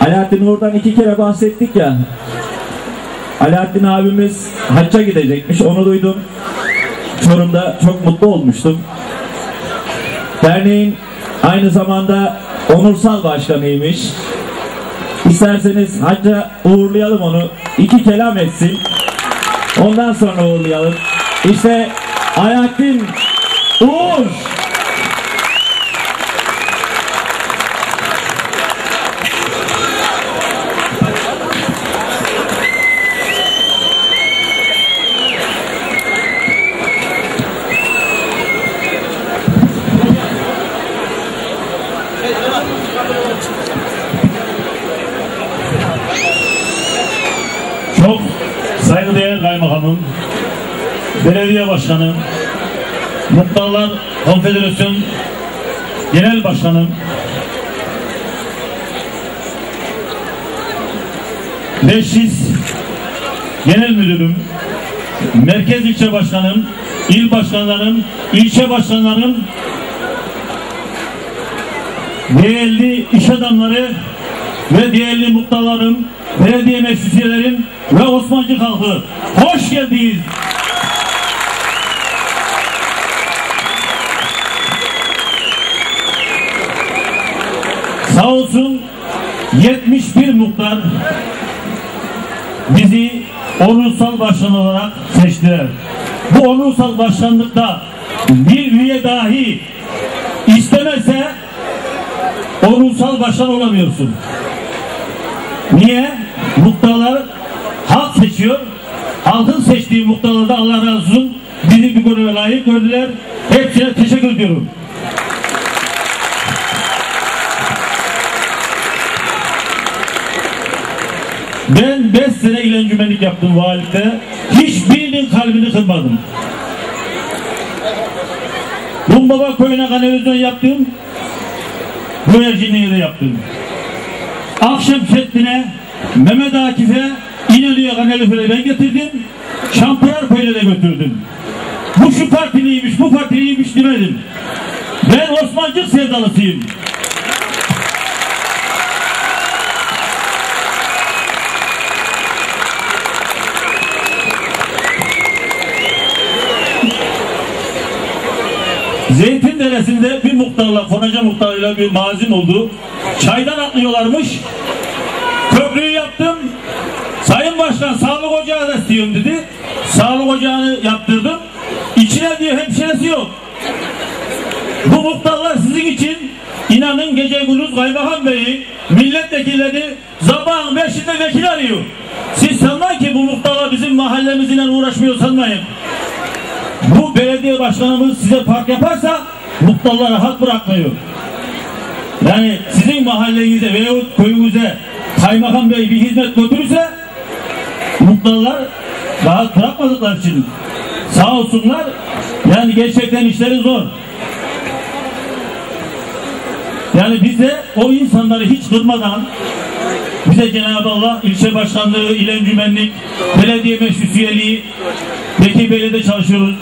Alaaddin Uğur'dan iki kere bahsettik ya. Alaaddin abimiz hacca gidecekmiş. Onu duydum. Çorum'da çok mutlu olmuştum. Derneğin aynı zamanda onursal başkanıymış. İsterseniz hacca uğurlayalım onu. İki kelam etsin. Ondan sonra uğurlayalım. İşte Alaaddin Uğur. Belediye başkanım, Muhtarlar Konfederasyon Genel Başkanım, Beşiz Genel Müdürüm, Merkez İlçe Başkanım, il başkanlarım, ilçe başkanlarım, değerli iş adamları ve değerli muhtarlarım, belediye meclislerim ve Osmancı halkı hoş geldiniz. Sağ olsun 71 muhtar bizi onursal başkan olarak seçtiler. Bu onursal başkanlıkta bir üye dahi istemezse onursal başkan olamıyorsun. Niye? Muhtarlar halk seçiyor. Halkın seçtiği muhtarlarda Allah razı olsun bizi bir göreve layık gördüler. Hepsine teşekkür ediyorum. Ben 5 sene ile encümenlik yaptım valilikte. Hiçbirinin kalbini kırmadım. Bumbaba köyüne kanalizasyon yaptım. Bu de yaptım. Akşam Şettin'e, Mehmet Akif'e, İnönü'ye kanalizasyon ben getirdim. Şampırar köyüne de götürdüm. Bu şu partiliymiş, bu partiliymiş demedim. Ben Osmancık sevdalısıyım. Zeytin Deresi'nde bir muhtarla, Konaca muhtarıyla bir mazim oldu. Çaydan atlıyorlarmış. Köprüyü yaptım. Sayın Başkan sağlık ocağı da istiyorum dedi. Sağlık ocağını yaptırdım. İçine diyor hemşiresi yok. Bu muhtarlar sizin için inanın gece gündüz kaymakam beyi milletvekilleri sabahın beşinde vekil arıyor. Siz sanmayın ki bu muhtarlar bizim mahallemizle uğraşmıyor sanmayın. Bu belediye başkanımız size park yaparsa muhtarlara hak bırakmıyor. Yani sizin mahallenize veyahut köyünüze kaymakam bey bir hizmet götürürse muhtarlar rahat bırakmadıklar için sağ olsunlar yani gerçekten işleri zor. Yani biz de o insanları hiç kırmadan bize Cenab-ı Allah ilçe başkanlığı, il encümenlik, belediye meclis üyeliği, Bekir Bey'le çalışıyoruz.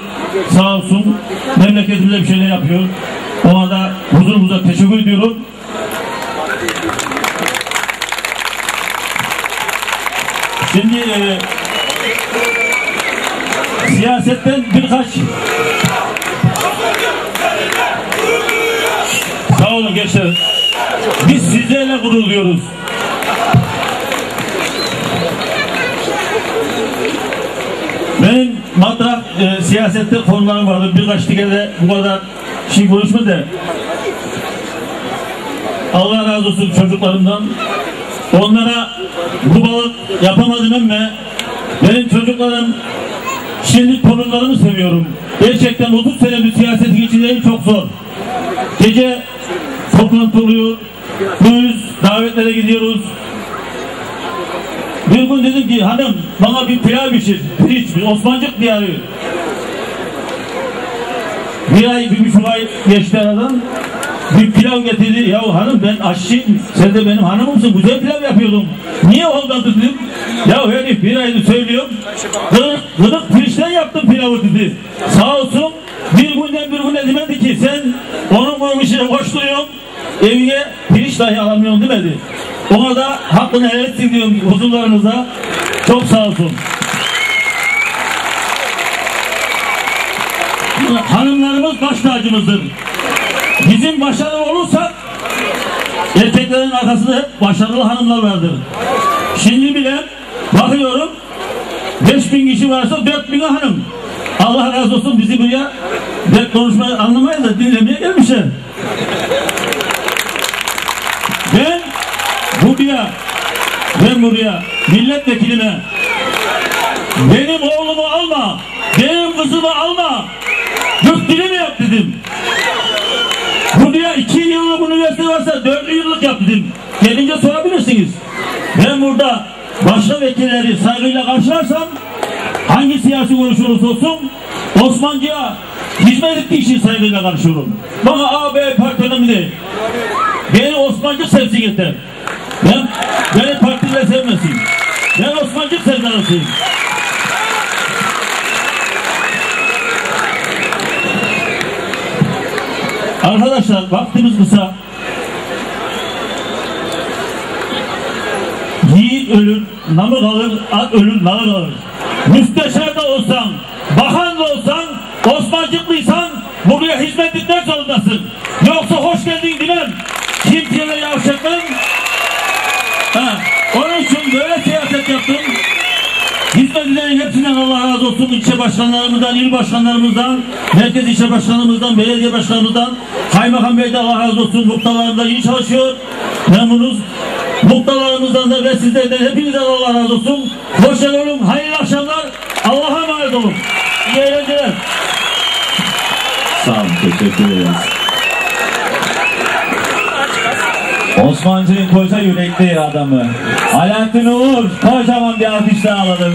Sağ olsun memleketimize bir şeyler yapıyor. Ona da huzurumuza teşekkür ediyorum. Şimdi e, siyasetten birkaç Sağ olun gençler. Biz sizlerle gurur duyuyoruz. Matrak e, siyasette konularım vardı. Birkaç kere bu kadar şey konuşma da Allah razı olsun çocuklarımdan. Onlara bu balık yapamadım ama benim çocuklarım şimdi torunlarımı seviyorum. Gerçekten 30 senedir siyasetin içindeyim çok zor. Gece toplantı oluyor. Gündüz davetlere gidiyoruz. Bir gün dedim ki hanım bana bir pilav pişir. Pirinç, Osmancık diyarı. Bir ay, bir buçuk ay geçti aradan. Bir pilav getirdi. Ya hanım ben aşçıyım. Sen de benim hanımımsın. Güzel pilav yapıyordum. Niye olmadı dedim. Ya herif bir aydır söylüyorum. Kırık, kırık pirinçten yaptım pilavı dedi. Sağ olsun bir günden bir güne demedi ki sen onun işine koşturuyorsun. Evine pirinç dahi alamıyorsun demedi. Ona da hakkını helal etsin diyorum huzurlarınıza. Çok sağ olsun. Hanımlarımız baş tacımızdır. Bizim başarılı olursak erkeklerin arkasında hep başarılı hanımlar vardır. Şimdi bile bakıyorum 5000 kişi varsa 4000 hanım. Allah razı olsun bizi buraya dert konuşmayı anlamaya da dinlemeye gelmişler. Ben buraya ben buraya milletvekilime benim oğlumu alma benim kızımı alma Dört dili mi yap dedim. Buraya iki yıllık üniversite varsa dört yıllık yap dedim. Gelince sorabilirsiniz. Ben burada başka vekilleri saygıyla karşılarsam hangi siyasi görüş olursa olsun Osmancı'ya hizmet ettiği için saygıyla karşılıyorum. Bana A, B parti önemli. Beni Osmancı sevsin yeter. Ben, beni partiyle sevmesin. Ben Osmancı sevdalasıyım. Arkadaşlar vaktimiz kısa. Yiğit ölür, namı kalır, at ölür, nalı kalır. Müsteşar da olsan, bakan da olsan, Osmancıklıysan buraya hizmet etmek zorundasın. Yoksa hoş geldin demem. Kimseye yavşaklarım. Ha, onun için böyle siyaset yaptım. Edenin hepsinden Allah razı olsun. İlçe başkanlarımızdan, il başkanlarımızdan, merkez ilçe başkanımızdan, belediye başkanımızdan, kaymakam bey de Allah razı olsun. Muhtarlarımızdan iyi çalışıyor. Memnunuz. Muhtarlarımızdan da ve sizlerden hepinizden Allah razı olsun. Hoşça olun. Hayırlı akşamlar. Allah'a emanet olun. İyi eğlenceler. Sağ olun, teşekkür ederiz. Osmancı'nın koca yürekli adamı. Alaaddin Uğur, kocaman bir alkışla alalım.